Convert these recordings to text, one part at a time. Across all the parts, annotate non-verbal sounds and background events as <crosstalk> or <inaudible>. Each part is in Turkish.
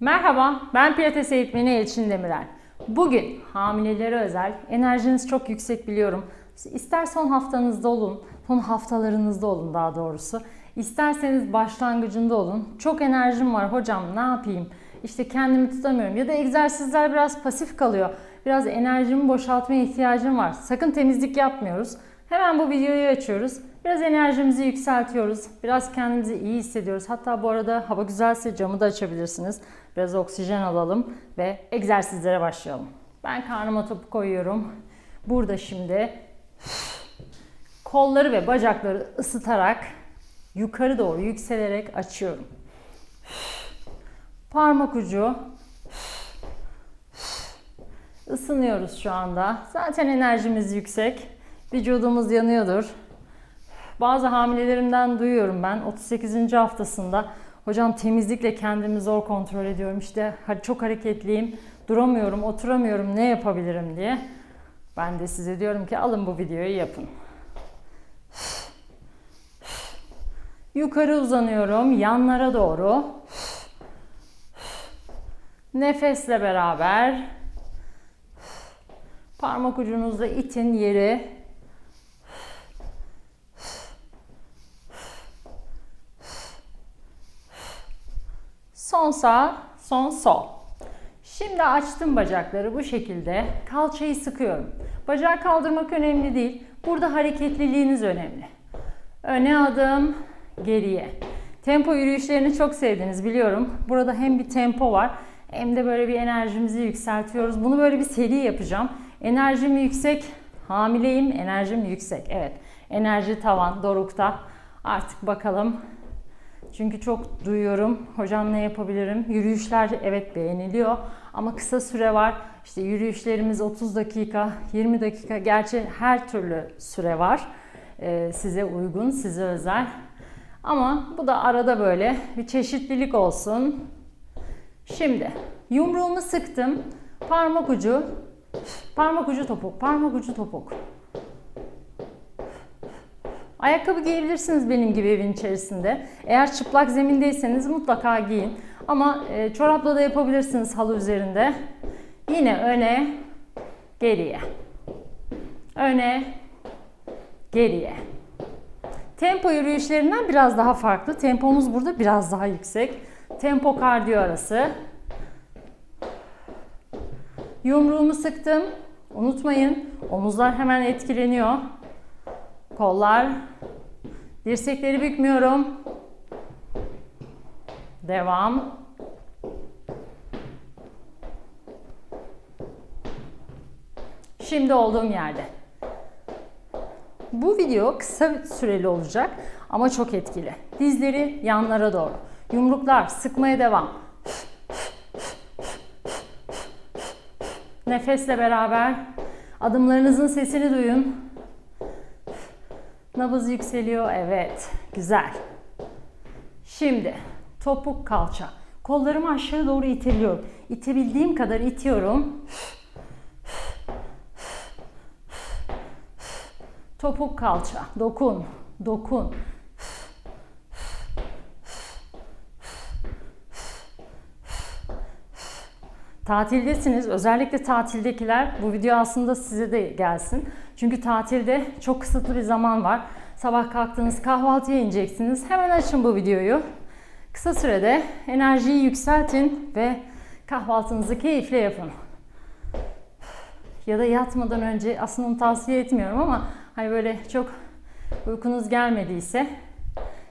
Merhaba, ben Pilates eğitmeni Elçin Demirel. Bugün hamilelere özel, enerjiniz çok yüksek biliyorum. İster son haftanızda olun, son haftalarınızda olun daha doğrusu. İsterseniz başlangıcında olun. Çok enerjim var hocam ne yapayım? İşte kendimi tutamıyorum ya da egzersizler biraz pasif kalıyor. Biraz enerjimi boşaltmaya ihtiyacım var. Sakın temizlik yapmıyoruz. Hemen bu videoyu açıyoruz. Biraz enerjimizi yükseltiyoruz. Biraz kendimizi iyi hissediyoruz. Hatta bu arada hava güzelse camı da açabilirsiniz. Biraz oksijen alalım ve egzersizlere başlayalım. Ben karnıma topu koyuyorum. Burada şimdi kolları ve bacakları ısıtarak yukarı doğru yükselerek açıyorum. Parmak ucu ısınıyoruz şu anda. Zaten enerjimiz yüksek. Vücudumuz yanıyordur. Bazı hamilelerimden duyuyorum ben 38. haftasında hocam temizlikle kendimi zor kontrol ediyorum işte çok hareketliyim duramıyorum oturamıyorum ne yapabilirim diye. Ben de size diyorum ki alın bu videoyu yapın. Yukarı uzanıyorum yanlara doğru. Nefesle beraber parmak ucunuzla itin yeri Son sağ, son sol. Şimdi açtım bacakları bu şekilde. Kalçayı sıkıyorum. Bacağı kaldırmak önemli değil. Burada hareketliliğiniz önemli. Öne adım, geriye. Tempo yürüyüşlerini çok sevdiniz biliyorum. Burada hem bir tempo var hem de böyle bir enerjimizi yükseltiyoruz. Bunu böyle bir seri yapacağım. Enerjim yüksek, hamileyim, enerjim yüksek. Evet, enerji tavan, dorukta. Artık bakalım çünkü çok duyuyorum. Hocam ne yapabilirim? Yürüyüşler evet beğeniliyor ama kısa süre var. İşte yürüyüşlerimiz 30 dakika, 20 dakika. Gerçi her türlü süre var. Ee, size uygun, size özel. Ama bu da arada böyle bir çeşitlilik olsun. Şimdi yumruğumu sıktım. Parmak ucu, parmak ucu topuk, parmak ucu topuk. Ayakkabı giyebilirsiniz benim gibi evin içerisinde. Eğer çıplak zemindeyseniz mutlaka giyin. Ama e, çorapla da yapabilirsiniz halı üzerinde. Yine öne, geriye. Öne, geriye. Tempo yürüyüşlerinden biraz daha farklı. Tempomuz burada biraz daha yüksek. Tempo kardiyo arası. Yumruğumu sıktım. Unutmayın omuzlar hemen etkileniyor. Kollar. Dirsekleri bükmüyorum. Devam. Şimdi olduğum yerde. Bu video kısa süreli olacak ama çok etkili. Dizleri yanlara doğru. Yumruklar sıkmaya devam. Nefesle beraber adımlarınızın sesini duyun. Nabız yükseliyor. Evet. Güzel. Şimdi topuk kalça. Kollarımı aşağı doğru iteliyorum. İtebildiğim kadar itiyorum. Topuk kalça. Dokun. Dokun. Tatildesiniz. Özellikle tatildekiler bu video aslında size de gelsin. Çünkü tatilde çok kısıtlı bir zaman var. Sabah kalktınız kahvaltıya ineceksiniz. Hemen açın bu videoyu. Kısa sürede enerjiyi yükseltin ve kahvaltınızı keyifle yapın. Ya da yatmadan önce aslında onu tavsiye etmiyorum ama hani böyle çok uykunuz gelmediyse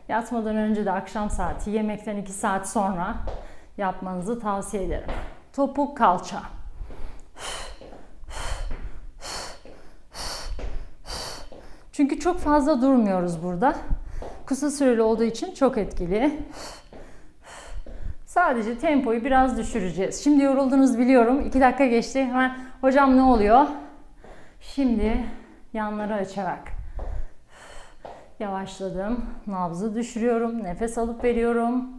yatmadan önce de akşam saati yemekten 2 saat sonra yapmanızı tavsiye ederim. Topuk kalça. Çünkü çok fazla durmuyoruz burada. Kısa süreli olduğu için çok etkili. Sadece tempoyu biraz düşüreceğiz. Şimdi yoruldunuz biliyorum. 2 dakika geçti. Hemen hocam ne oluyor? Şimdi yanları açarak yavaşladım. Nabzı düşürüyorum. Nefes alıp veriyorum.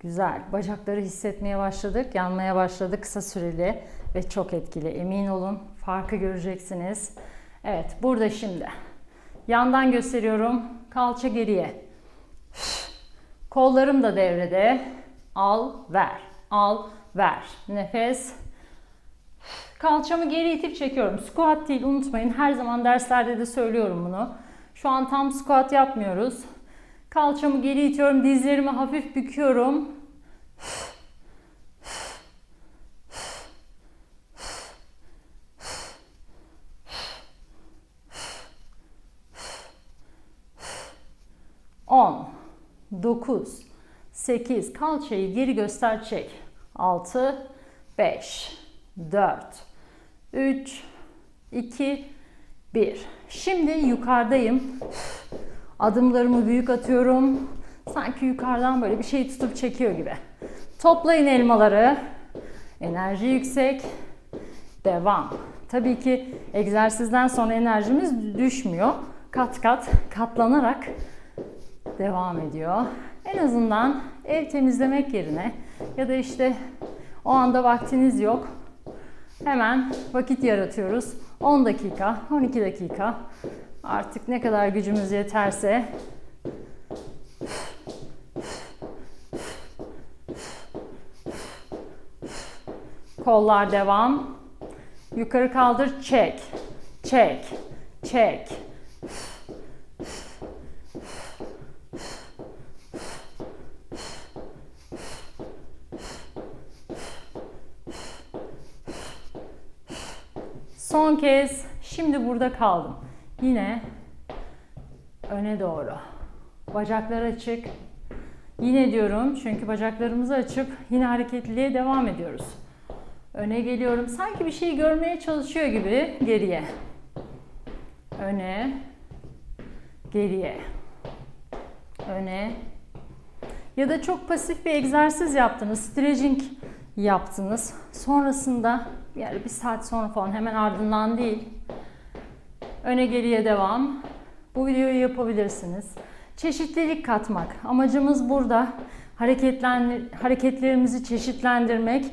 Güzel. Bacakları hissetmeye başladık. Yanmaya başladı kısa süreli. ve çok etkili. Emin olun farkı göreceksiniz. Evet burada şimdi. Yandan gösteriyorum. Kalça geriye. Kollarım da devrede. Al, ver. Al, ver. Nefes. Kalçamı geri itip çekiyorum. Squat değil unutmayın. Her zaman derslerde de söylüyorum bunu. Şu an tam squat yapmıyoruz. Kalçamı geri itiyorum. Dizlerimi hafif büküyorum. On, dokuz, sekiz. Kalçayı geri göster çek. Altı, beş, dört, üç, iki, bir. Şimdi yukarıdayım. Adımlarımı büyük atıyorum. Sanki yukarıdan böyle bir şey tutup çekiyor gibi. Toplayın elmaları. Enerji yüksek. Devam. Tabii ki egzersizden sonra enerjimiz düşmüyor. Kat kat katlanarak devam ediyor. En azından ev temizlemek yerine ya da işte o anda vaktiniz yok. Hemen vakit yaratıyoruz. 10 dakika, 12 dakika artık ne kadar gücümüz yeterse kollar devam. Yukarı kaldır, çek. Çek. Çek. Son kez şimdi burada kaldım. Yine öne doğru. Bacaklar açık. Yine diyorum çünkü bacaklarımızı açıp yine hareketliliğe devam ediyoruz. Öne geliyorum. Sanki bir şey görmeye çalışıyor gibi geriye. Öne. Geriye. Öne. Ya da çok pasif bir egzersiz yaptınız. Stretching yaptınız. Sonrasında yani bir saat sonra falan hemen ardından değil. Öne geriye devam. Bu videoyu yapabilirsiniz. Çeşitlilik katmak. Amacımız burada hareketlen hareketlerimizi çeşitlendirmek.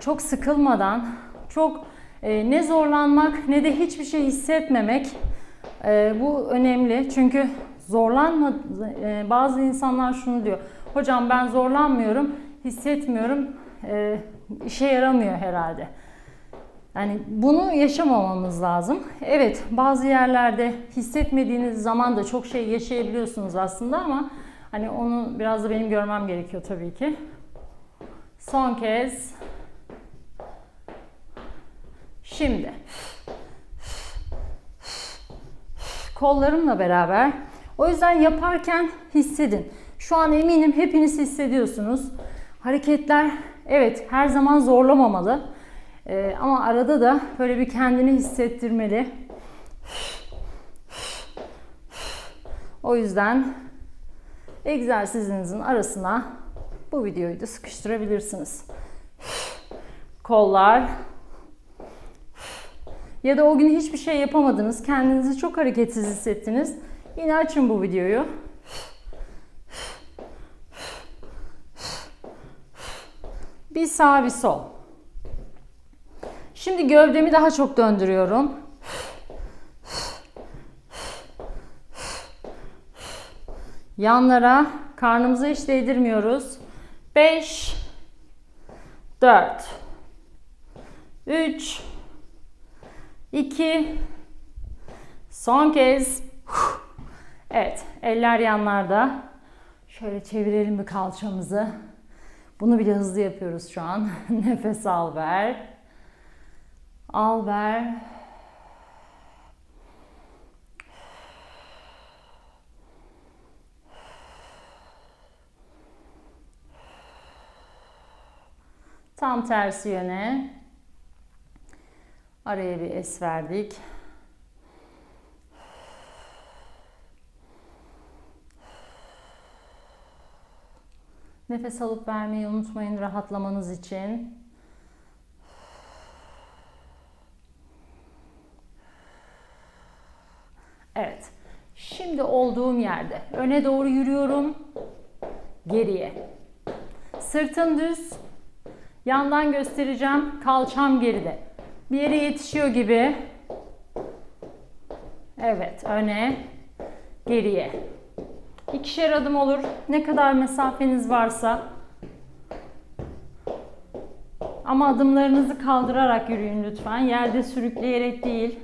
Çok sıkılmadan, çok e, ne zorlanmak ne de hiçbir şey hissetmemek. E, bu önemli. Çünkü zorlanma e, bazı insanlar şunu diyor. Hocam ben zorlanmıyorum, hissetmiyorum. E, işe yaramıyor herhalde. Yani bunu yaşamamamız lazım. Evet bazı yerlerde hissetmediğiniz zaman da çok şey yaşayabiliyorsunuz aslında ama hani onu biraz da benim görmem gerekiyor tabii ki. Son kez. Şimdi. Kollarımla beraber. O yüzden yaparken hissedin. Şu an eminim hepiniz hissediyorsunuz. Hareketler evet her zaman zorlamamalı. Ee, ama arada da böyle bir kendini hissettirmeli. O yüzden egzersizinizin arasına bu videoyu da sıkıştırabilirsiniz. Kollar ya da o gün hiçbir şey yapamadınız, kendinizi çok hareketsiz hissettiniz. Yine açın bu videoyu. Bir sağ bir sol. Şimdi gövdemi daha çok döndürüyorum. Yanlara karnımıza hiç değdirmiyoruz. 5 4 3 2 Son kez. Evet, eller yanlarda. Şöyle çevirelim bir kalçamızı. Bunu bile hızlı yapıyoruz şu an. <laughs> Nefes al ver. Al ver. Tam tersi yöne. Araya bir es verdik. Nefes alıp vermeyi unutmayın rahatlamanız için. Evet. Şimdi olduğum yerde öne doğru yürüyorum. Geriye. Sırtım düz. Yandan göstereceğim. Kalçam geride. Bir yere yetişiyor gibi. Evet, öne, geriye. İkişer adım olur. Ne kadar mesafeniz varsa. Ama adımlarınızı kaldırarak yürüyün lütfen. Yerde sürükleyerek değil.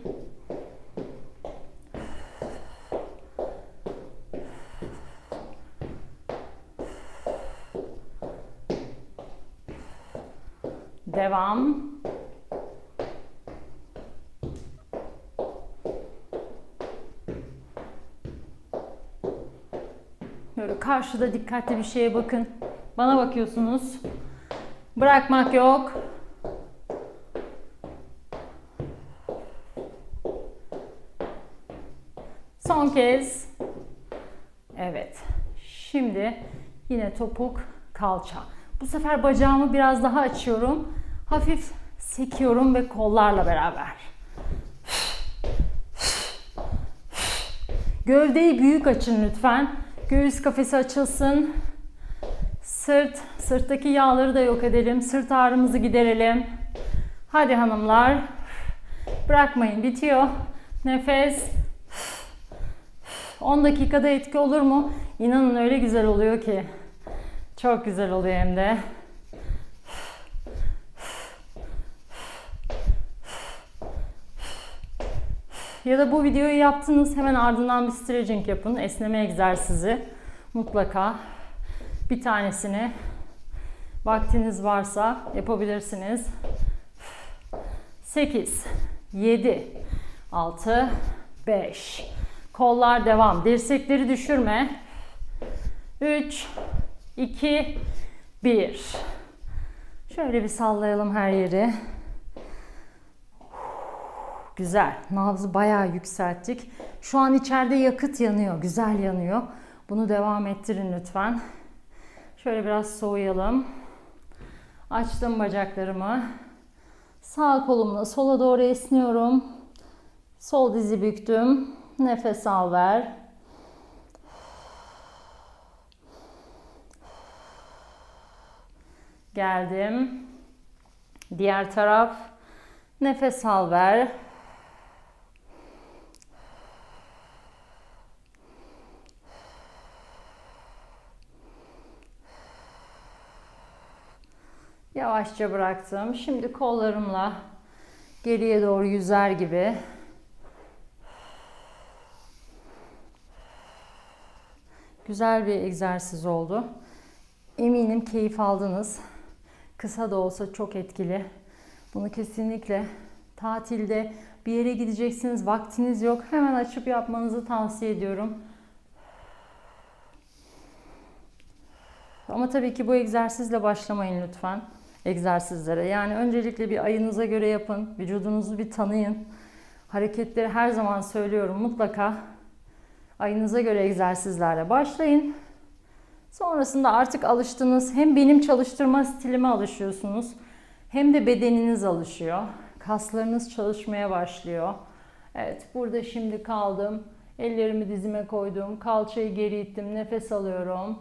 Devam. Böyle karşıda dikkatli bir şeye bakın. Bana bakıyorsunuz. Bırakmak yok. Son kez. Evet. Şimdi yine topuk, kalça. Bu sefer bacağımı biraz daha açıyorum. Hafif sekiyorum ve kollarla beraber. Gövdeyi büyük açın lütfen. Göğüs kafesi açılsın. Sırt, sırttaki yağları da yok edelim. Sırt ağrımızı giderelim. Hadi hanımlar. Bırakmayın, bitiyor. Nefes. 10 dakikada etki olur mu? İnanın öyle güzel oluyor ki. Çok güzel oluyor hem de. Ya da bu videoyu yaptınız hemen ardından bir stretching yapın. Esneme egzersizi. Mutlaka bir tanesini vaktiniz varsa yapabilirsiniz. 8, 7, 6, 5. Kollar devam. Dirsekleri düşürme. 3, 2, 1. Şöyle bir sallayalım her yeri. Güzel. Nabzı bayağı yükselttik. Şu an içeride yakıt yanıyor. Güzel yanıyor. Bunu devam ettirin lütfen. Şöyle biraz soğuyalım. Açtım bacaklarımı. Sağ kolumla sola doğru esniyorum. Sol dizi büktüm. Nefes al ver. Geldim. Diğer taraf. Nefes al ver. Yavaşça bıraktım. Şimdi kollarımla geriye doğru yüzer gibi güzel bir egzersiz oldu. Eminim keyif aldınız. Kısa da olsa çok etkili. Bunu kesinlikle tatilde bir yere gideceksiniz, vaktiniz yok. Hemen açıp yapmanızı tavsiye ediyorum. Ama tabii ki bu egzersizle başlamayın lütfen egzersizlere. Yani öncelikle bir ayınıza göre yapın. Vücudunuzu bir tanıyın. Hareketleri her zaman söylüyorum mutlaka ayınıza göre egzersizlerle başlayın. Sonrasında artık alıştınız. Hem benim çalıştırma stilime alışıyorsunuz. Hem de bedeniniz alışıyor. Kaslarınız çalışmaya başlıyor. Evet burada şimdi kaldım. Ellerimi dizime koydum. Kalçayı geri ittim. Nefes alıyorum.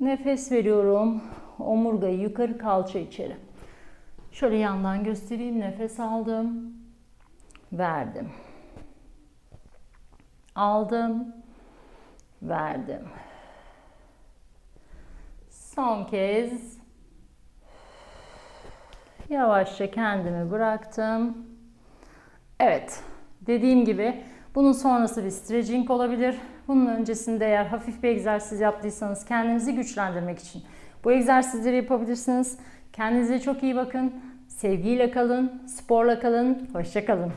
Nefes veriyorum. Omurgayı yukarı kalça içeri. Şöyle yandan göstereyim. Nefes aldım. Verdim. Aldım. Verdim. Son kez yavaşça kendimi bıraktım. Evet. Dediğim gibi bunun sonrası bir stretching olabilir. Bunun öncesinde eğer hafif bir egzersiz yaptıysanız kendinizi güçlendirmek için bu egzersizleri yapabilirsiniz. Kendinize çok iyi bakın. Sevgiyle kalın, sporla kalın. Hoşça kalın.